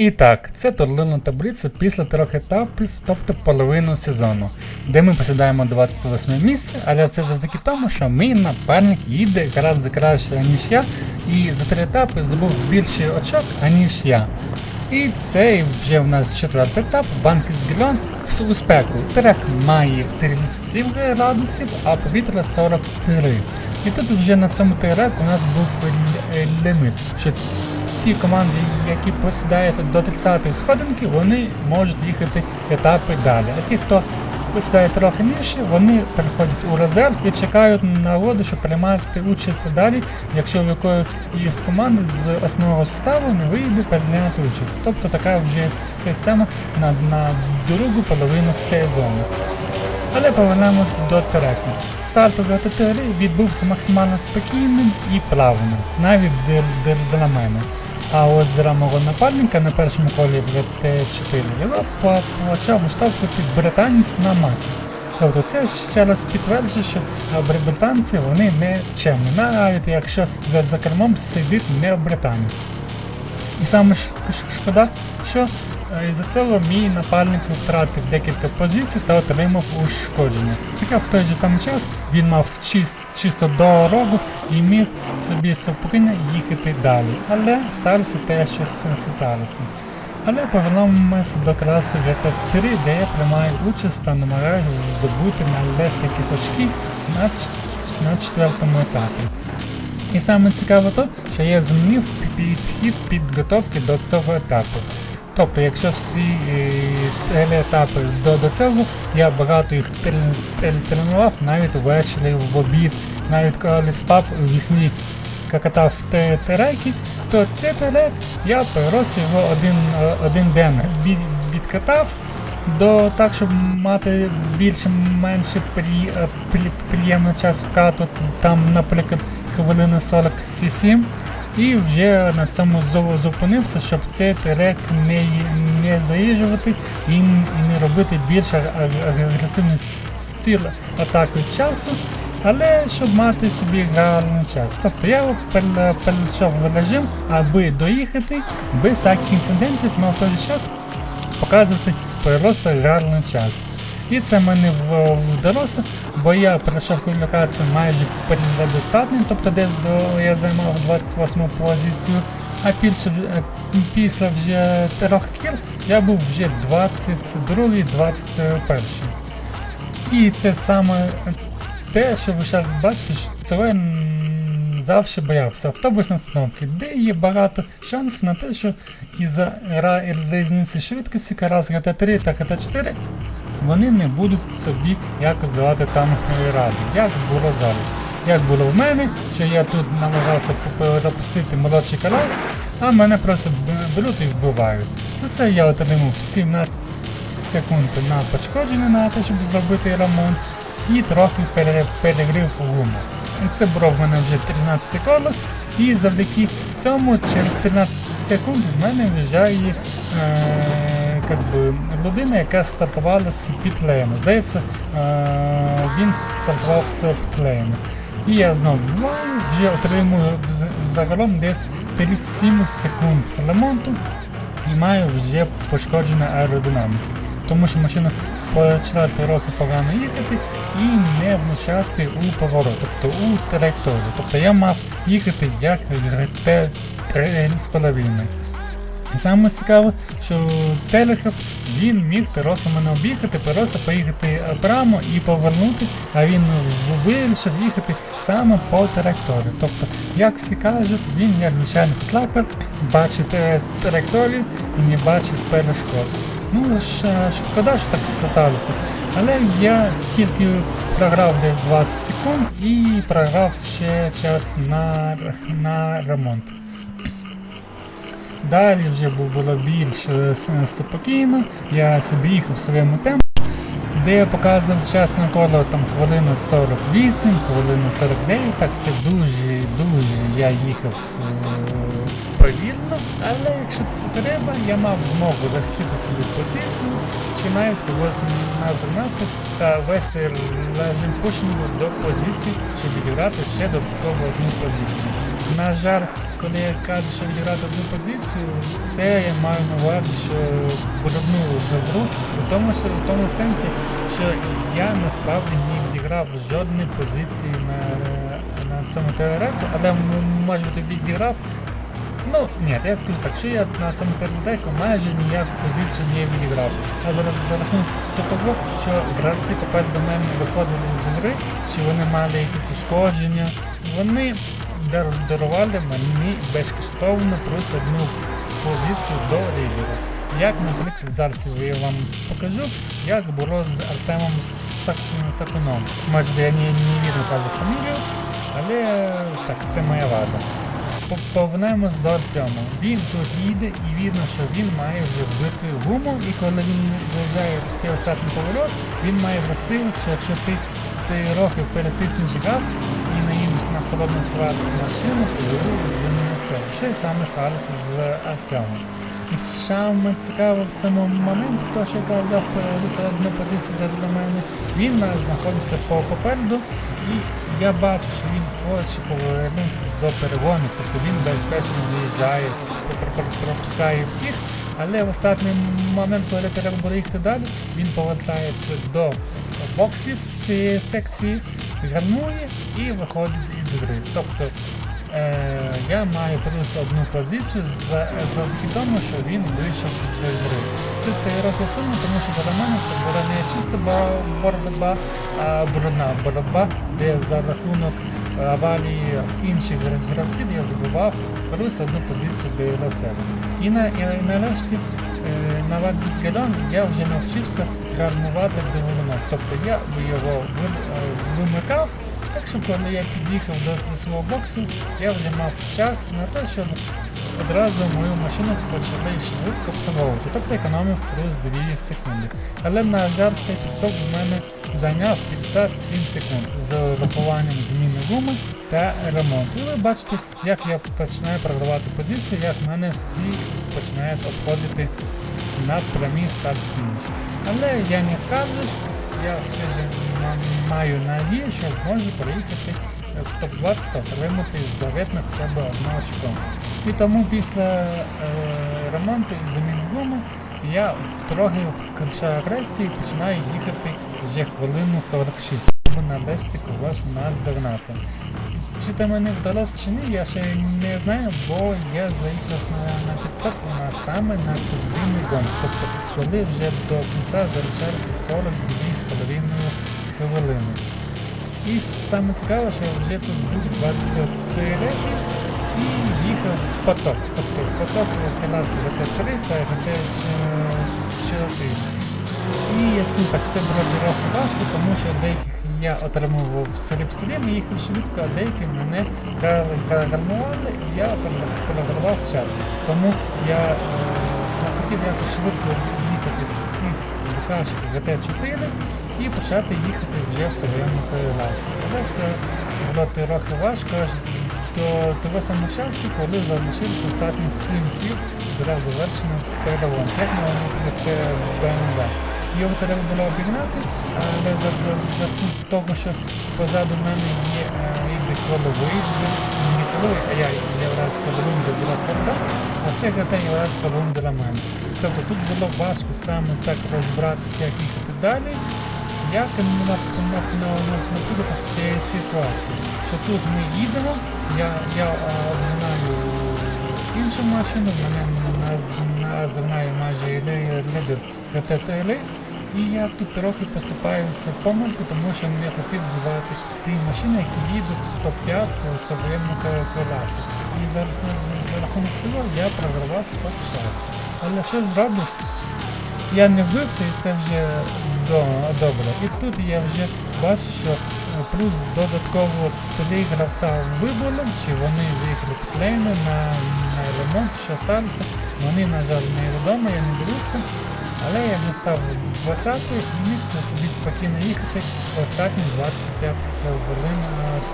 І так, це турнірна таблиця після трьох етапів, тобто половину сезону, де ми посідаємо 28 місце, але це завдяки тому, що мій напарник їде гораздо краще, ніж я, і за три етапи здобув більше очок, аніж я. І це вже в нас четвертий етап, банки з гільон в спеку. Трек має 37 градусів, а повітря 43. І тут вже на цьому треку у нас був лімит, ті команди, які посідають до 30-ї сходинки, вони можуть їхати етапи далі. А ті, хто посідає трохи нижче, вони переходять у резерв і чекають нагоду, щоб приймати участь далі, якщо в якої з команди з основного составу не вийде прийняти участь. Тобто така вже система на, на другу половину сезону. Але повернемось до треку. Старт у ГТ3 відбувся максимально спокійним і плавним, навіть для мене. А ось для мого напарника на першому колі в ГТ4 його почав виштовхувати британець на макі. Тобто це ще раз підтверджує, що британці вони не чемні, навіть якщо за, за кермом сидить не британець. І саме шкода, що е, із-за цього мій напарник втратив декілька позицій та отримав ушкодження. Хоча в той же самий час він мав чист, чисто дорогу і міг собі спокійно їхати далі. Але сталося те, що сталося. Але повернемося до класу GT3, де я приймаю участь та намагаюся здобути належні якісь очки на, на четвертому етапі. І саме цікаво то, що я змінив підхід підготовки до цього етапу. Тобто, якщо всі е, телеетапи до, до цього, я багато їх трен- трен- тренував навіть ввечері в обід, навіть коли спав у вісні катав те- тереки, то цей терек я перерос його один, е, один день. Від, відкатав до так, щоб мати більше-менше при, е, при, приємний час вкату, там, наприклад, хвилина 47. І вже на цьому зу- зупинився, щоб цей трек не, не заїжджувати і, не робити більш аг- аг- агресивний стиль атаки часу, але щоб мати собі гарний час. Тобто я пере- перейшов в режим, аби доїхати без всяких інцидентів, але в той же час показувати просто гарний час. І це мене вдалося, бо я перейшов кваліфікацію майже предостатньо, тобто десь до я займав 28 позицію, а після, е, після вже трьох кіл я був вже 22-21. І це саме те, що ви зараз бачите, що м, завжди боявся. Автобусні остановки, де є багато шансів на те, що із-за ра- різниці швидкості раз ГТ3 та ГТ4 вони не будуть собі якось давати там ради, як було зараз. Як було в мене, що я тут намагався пропустити молодший колес, а мене просто беруть і вбивають. За це я отримав 17 секунд на пошкодження на те, щоб зробити ремонт, і трохи пере- перегрів гуму. Це було в мене вже 13 коло, і завдяки цьому через 13 секунд в мене виїжджає е, как би, людина, яка стартувала з підлейну. Здається, е, він стартував з підлейну. І я знову вже отримую загалом десь 37 секунд ремонту і маю вже пошкодження аеродинаміки. Тому що машина почала трохи погано їхати і не влучати у поворот, тобто у траєкторію. Тобто я мав їхати як Т-3,5. Саме цікаве, що Телехов він міг трохи мене об'їхати, просто поїхати прямо і повернути, а він вирішив їхати саме по траєкторії. Тобто, як всі кажуть, він як звичайний хотлапер бачить е, траєкторію і не бачить перешкод. Ну, ш- шкода, що так сталося. Але я тільки програв десь 20 секунд і програв ще час на, на ремонт. Далі вже було більш е, спокійно, я собі їхав в своєму темпі, де я показував час на коло там хвилину 48, хвилину 49, так це дуже, дуже я їхав е, повільно, але якщо треба, я мав змогу захистити собі позицію, чи навіть когось наздогнати та вести режим пушингу до позиції, щоб відіграти ще додатково одну позицію. На жаль, коли я кажу, що відіграти одну позицію, це я маю на увазі, що брудну гру, у тому, що, в тому сенсі, що я насправді не відіграв жодної позиції на, на цьому телереку, але може бути відіграв. Ну, ні, я скажу так, що я на цьому телереку майже ніяку позицію не відіграв. А зараз за рахунок того, що гравці попереду мене виходили з гри, що вони мали якісь ушкодження, вони дарували мені безкоштовно просто одну позицію до лідера. Як, наприклад, зараз я вам покажу, як було з Артемом Сак- Сакуном. Може, я не, не вірно кажу фамілію, але так, це моя вада. По- Повернемось до Артема. Він тут їде і видно, що він має вже вбити гуму, і коли він заїжджає в цей останній поворот, він має властивість, що якщо ти, трохи перетиснеш газ на холодну сватку машину, його занесе. Що й саме сталося з Артемом. І саме цікаво в цьому моменті, то що я казав про одну позицію де для мене, він е, знаходиться по попереду, і я бачу, що він хоче повернутися до перегонів, тобто він безпечно виїжджає, пр- пр- пропускає всіх, але в останній момент, коли треба буде їхати далі, він повертається до боксів цієї секції, гальмує і виходить із гри. Тобто Е, я маю плюс одну позицію за- завдяки тому, що він вийшов з гри. Це трохи сумно, тому що для мене це була не чиста ба- боротьба, а брудна боротьба, де за рахунок аварії інших гравців я здобував плюс одну позицію для себе. І, на, і нарешті е, на Вадгіс Гальон я вже навчився гармувати двигуном. Тобто я його е, вимикав. Так що коли я під'їхав до свого боксу, я вже мав час на те, щоб одразу мою машину почали швидко обслуговувати, тобто економив плюс 2 секунди. Але на жаль, цей підстоп в мене зайняв 57 секунд з урахуванням зміни гуми та ремонту. І ви бачите, як я починаю програвати позицію, як в мене всі починають обходити на прямій старт-фініш. Але я не скажу, я все ж маю надію, що зможу приїхати в топ-20 та отримати заветно хоча б одне очко. І тому після е, ремонту і заміни гуми я трохи вкращаю агресії і починаю їхати вже хвилину 46, щоб нарешті когось наздогнати. Чи це мені вдалося чи ні, я ще не знаю, бо я заїхав на, на підстоп на саме на середині гонці. Тобто, коли вже до кінця залишалося 42,5 хвилини. І саме цікаве, що вже тут був 23 роки і їхав в поток. Тобто в поток класи ГТ-3 та ГТ-4. І я скажу так, це було трохи важко, тому що деяких я отримував сліп-стрім і їхав швидко, а деякі мене гар- гар- гармували, і я пере- перегравав час. Тому я е, хотів якось швидко їхати цих букашок GT4 і почати їхати вже в своєму класі. Але це було трохи важко аж до того самого часу, коли залишилися останні 7 кіл до завершення перегон. Як на це BMW. Його треба було обігнати, але за, за, за того, що позаду мене є е, якби коловий, не коловий, а я якраз фалун для Форда, а це ГТ якраз фалун для мене. Тобто тут було важко саме так розбиратися, як їхати далі, як наприклад в цій ситуації. Що тут ми їдемо, я, я обжинаю іншу машину, мене називає майже лідер ГТТЛ, і я тут трохи поступаюся помилку, тому що не хотів вбивати ті машини, які їдуть в топ-5 в своєму класі. І за, за рахунок цього я програвав топ-6. Але що зробиш? Я не вбився і це вже добре. І тут я вже бачу, що е, плюс додатково три гравця вибули, чи вони заїхали клейми на, на ремонт, що сталося. Вони, на жаль, невідомо, я не дивився. Але я вже став 20-й і міг собі спокійно їхати останні 25 хвилин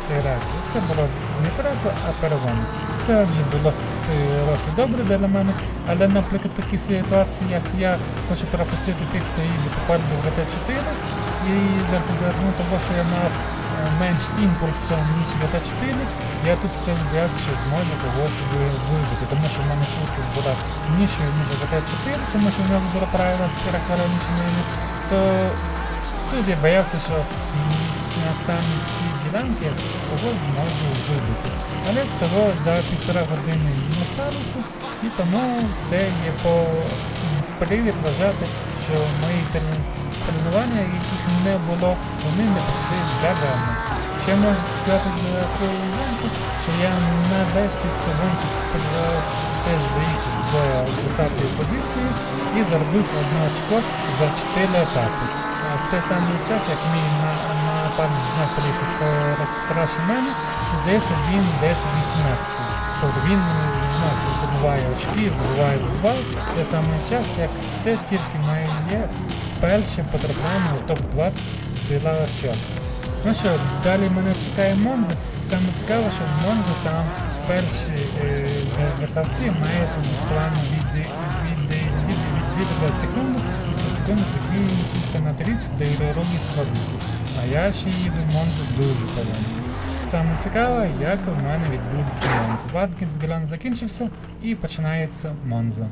треку. Це було не треку, а перегон. Це вже було трохи добре для мене, але, наприклад, такі ситуації, як я хочу пропустити тих, хто їде попереду в ГТ-4, і за за того, що я мав менш імпульсу, ніж GTA 4, я тут все ж боявся, що зможу когось ви- вибити, тому що в мене швидкість була нижчою, ніж GTA 4, тому що в нього було правило перекладніше то тут я боявся, що на самі ці ділянки когось зможу вибити. Але цього за півтора години не сталося, і тому це є по привід вважати, що мої тренування, яких не було, вони не пройшли даремно. Ще можу сказати за свою гонку, що я нарешті цю про- все ж доїхав до 10 позиції і заробив одне очко за 4 етапи. В той самий час, як мій на- напарник знов приїхав краще мене, здається, він десь 18. Тобто він здобуває очки, здобуває, здобуває. Той самий час, як це тільки моє перше потрапляння у топ-20 діла очок. Ну що, далі мене чекає Монза. Саме цікаве, що в Монза там перші е, вертавці мають відставання від, від, від, і ця секунда закінчується на 30 до ігрової сходинки. А я ще їду в Монзу дуже повинен. Саме цікаве, як у мене відбудеться Монза. Ваткінс Галан закінчився і починається Монза.